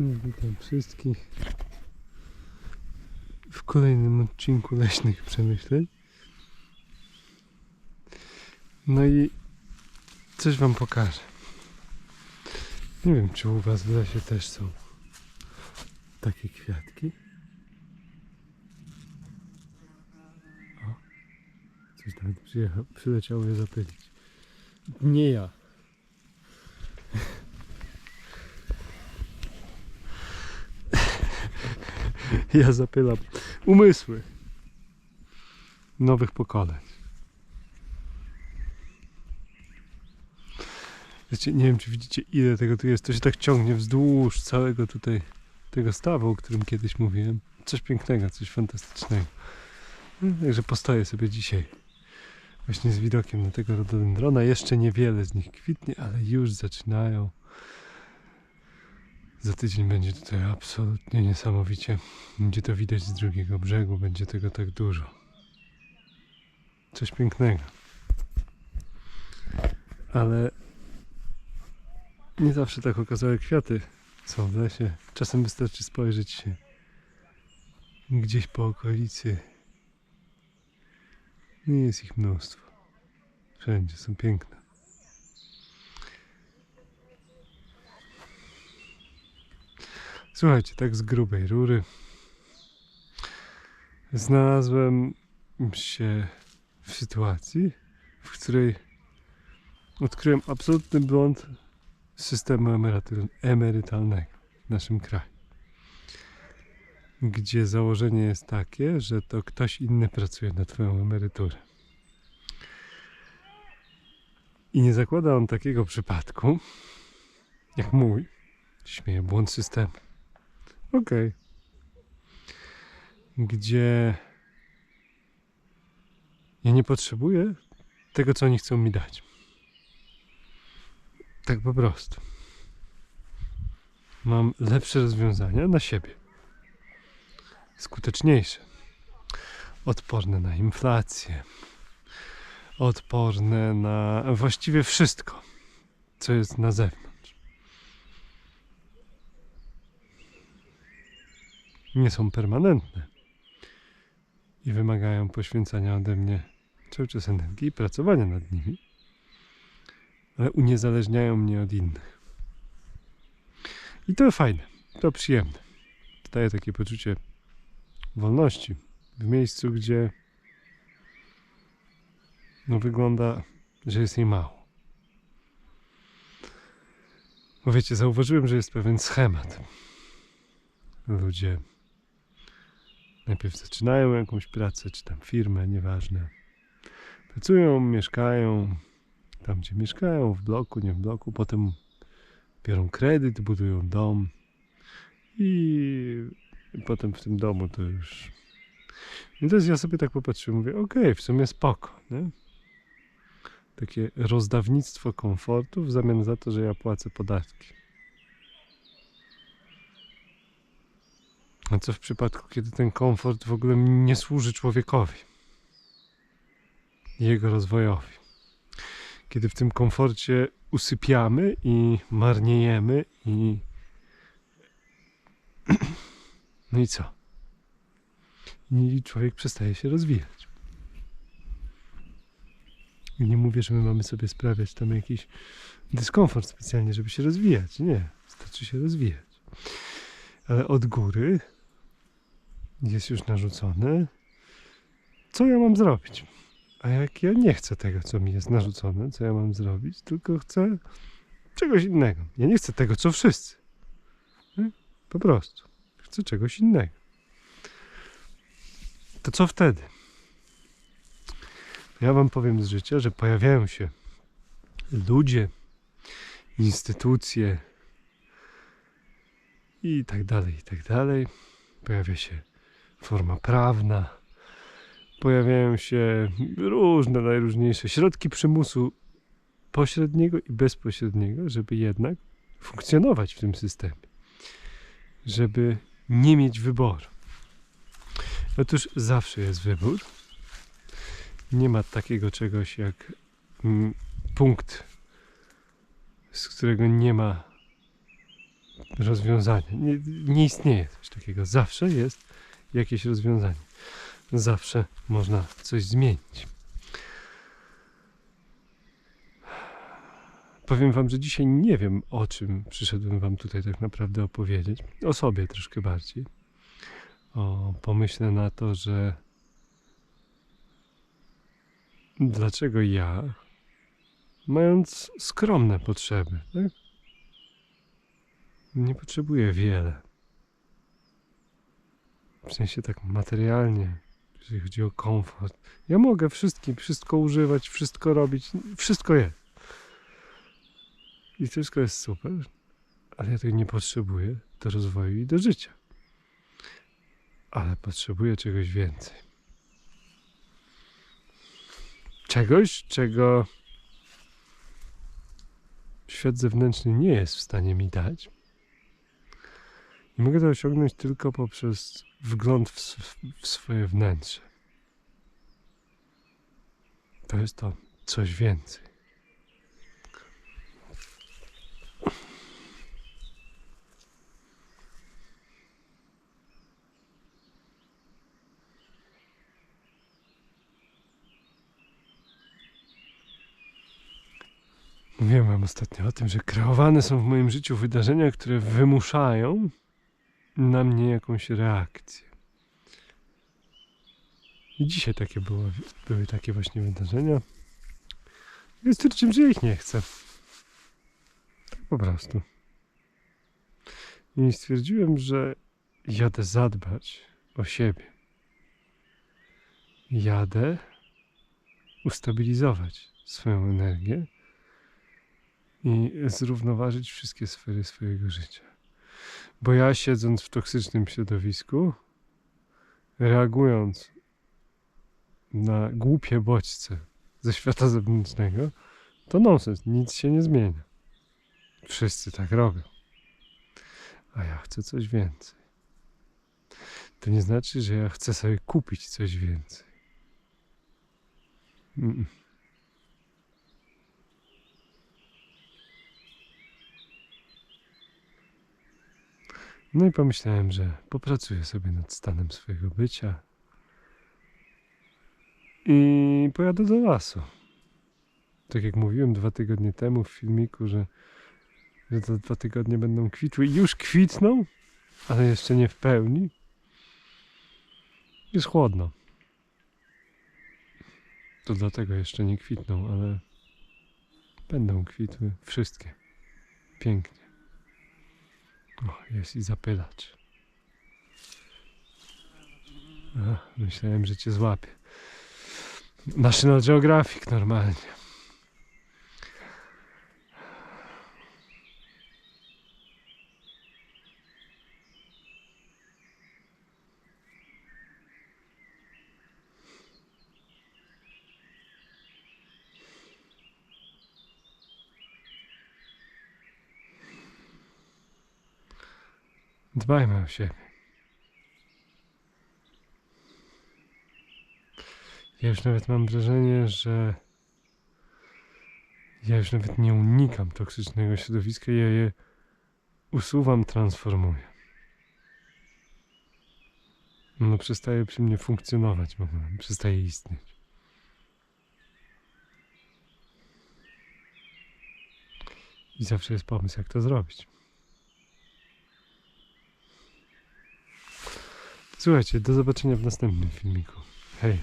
Witam wszystkich w kolejnym odcinku Leśnych Przemyśleń. No i coś Wam pokażę. Nie wiem, czy u Was w lesie też są takie kwiatki. O, coś nawet przyleciało je zapylić. Nie ja. Ja zapylam umysły nowych pokoleń. Wiecie, nie wiem czy widzicie ile tego tu jest. To się tak ciągnie wzdłuż całego tutaj tego stawu, o którym kiedyś mówiłem. Coś pięknego, coś fantastycznego. No, Także postoję sobie dzisiaj właśnie z widokiem na tego rododendrona. Jeszcze niewiele z nich kwitnie, ale już zaczynają. Za tydzień będzie tutaj absolutnie niesamowicie. Będzie to widać z drugiego brzegu, będzie tego tak dużo. Coś pięknego. Ale nie zawsze tak okazałe kwiaty są w lesie. Czasem wystarczy spojrzeć się gdzieś po okolicy. I jest ich mnóstwo. Wszędzie są piękne. Słuchajcie, tak z grubej rury znalazłem się w sytuacji, w której odkryłem absolutny błąd systemu emerytalnego w naszym kraju. Gdzie założenie jest takie, że to ktoś inny pracuje na Twoją emeryturę. I nie zakłada on takiego przypadku, jak mój, śmieję, błąd systemu. Okej. Gdzie ja nie potrzebuję tego, co oni chcą mi dać. Tak po prostu. Mam lepsze rozwiązania na siebie. Skuteczniejsze. Odporne na inflację. Odporne na właściwie wszystko, co jest na zewnątrz. Nie są permanentne i wymagają poświęcania ode mnie cały czas energii i pracowania nad nimi, ale uniezależniają mnie od innych. I to fajne, to przyjemne. Daje takie poczucie wolności w miejscu, gdzie no wygląda, że jest jej mało. Bo wiecie, zauważyłem, że jest pewien schemat. Ludzie najpierw zaczynają jakąś pracę, czy tam firmę, nieważne. Pracują, mieszkają tam, gdzie mieszkają, w bloku, nie w bloku, potem biorą kredyt, budują dom i potem w tym domu to już. I teraz ja sobie tak popatrzyłem, mówię, okej, w sumie spoko, nie? Takie rozdawnictwo komfortu w zamian za to, że ja płacę podatki. A co w przypadku, kiedy ten komfort w ogóle nie służy człowiekowi jego rozwojowi? Kiedy w tym komforcie usypiamy i marniejemy i. No i co? I człowiek przestaje się rozwijać. I nie mówię, że my mamy sobie sprawiać tam jakiś dyskomfort specjalnie, żeby się rozwijać. Nie, wystarczy się rozwijać. Ale od góry jest już narzucone, co ja mam zrobić. A jak ja nie chcę tego, co mi jest narzucone, co ja mam zrobić, tylko chcę czegoś innego. Ja nie chcę tego, co wszyscy. Po prostu. Chcę czegoś innego. To co wtedy? Ja wam powiem z życia, że pojawiają się ludzie, instytucje i tak dalej, i tak dalej. Pojawia się forma prawna, pojawiają się różne, najróżniejsze środki przymusu pośredniego i bezpośredniego, żeby jednak funkcjonować w tym systemie, żeby nie mieć wyboru. Otóż zawsze jest wybór. Nie ma takiego czegoś jak mm, punkt, z którego nie ma rozwiązania. Nie, nie istnieje coś takiego. Zawsze jest jakieś rozwiązanie. Zawsze można coś zmienić. Powiem Wam, że dzisiaj nie wiem o czym przyszedłem Wam tutaj tak naprawdę opowiedzieć. O sobie troszkę bardziej. O pomyślę na to, że dlaczego ja, mając skromne potrzeby, tak? nie potrzebuję wiele. W sensie tak materialnie, jeżeli chodzi o komfort. Ja mogę wszystkim, wszystko używać, wszystko robić, wszystko jest. I wszystko jest super, ale ja tego nie potrzebuję do rozwoju i do życia. Ale potrzebuję czegoś więcej. Czegoś, czego świat zewnętrzny nie jest w stanie mi dać. Mogę to osiągnąć tylko poprzez wgląd w, w swoje wnętrze. To jest to coś więcej. Mówiłem wam ostatnio o tym, że kreowane są w moim życiu wydarzenia, które wymuszają na mnie jakąś reakcję. I dzisiaj takie było, były takie właśnie wydarzenia. I stwierdziłem, że ich nie chcę. Tak po prostu. I stwierdziłem, że jadę zadbać o siebie. Jadę ustabilizować swoją energię i zrównoważyć wszystkie sfery swojego życia. Bo ja siedząc w toksycznym środowisku, reagując na głupie bodźce ze świata zewnętrznego, to nonsens, nic się nie zmienia. Wszyscy tak robią. A ja chcę coś więcej. To nie znaczy, że ja chcę sobie kupić coś więcej. Mm. No i pomyślałem, że popracuję sobie nad stanem swojego bycia i pojadę do lasu. Tak jak mówiłem dwa tygodnie temu w filmiku, że, że za dwa tygodnie będą kwitły już kwitną, ale jeszcze nie w pełni. Jest chłodno. To dlatego jeszcze nie kwitną, ale będą kwitły wszystkie. Pięknie. O, jest i zapylacz. A, myślałem, że cię złapie. National Geographic normalnie. Dbajmy o siebie. Ja już nawet mam wrażenie, że ja już nawet nie unikam toksycznego środowiska, ja je usuwam, transformuję. Ono przestaje przy mnie funkcjonować przestaje istnieć. I zawsze jest pomysł, jak to zrobić. Słuchajcie, do zobaczenia w następnym filmiku. Hej.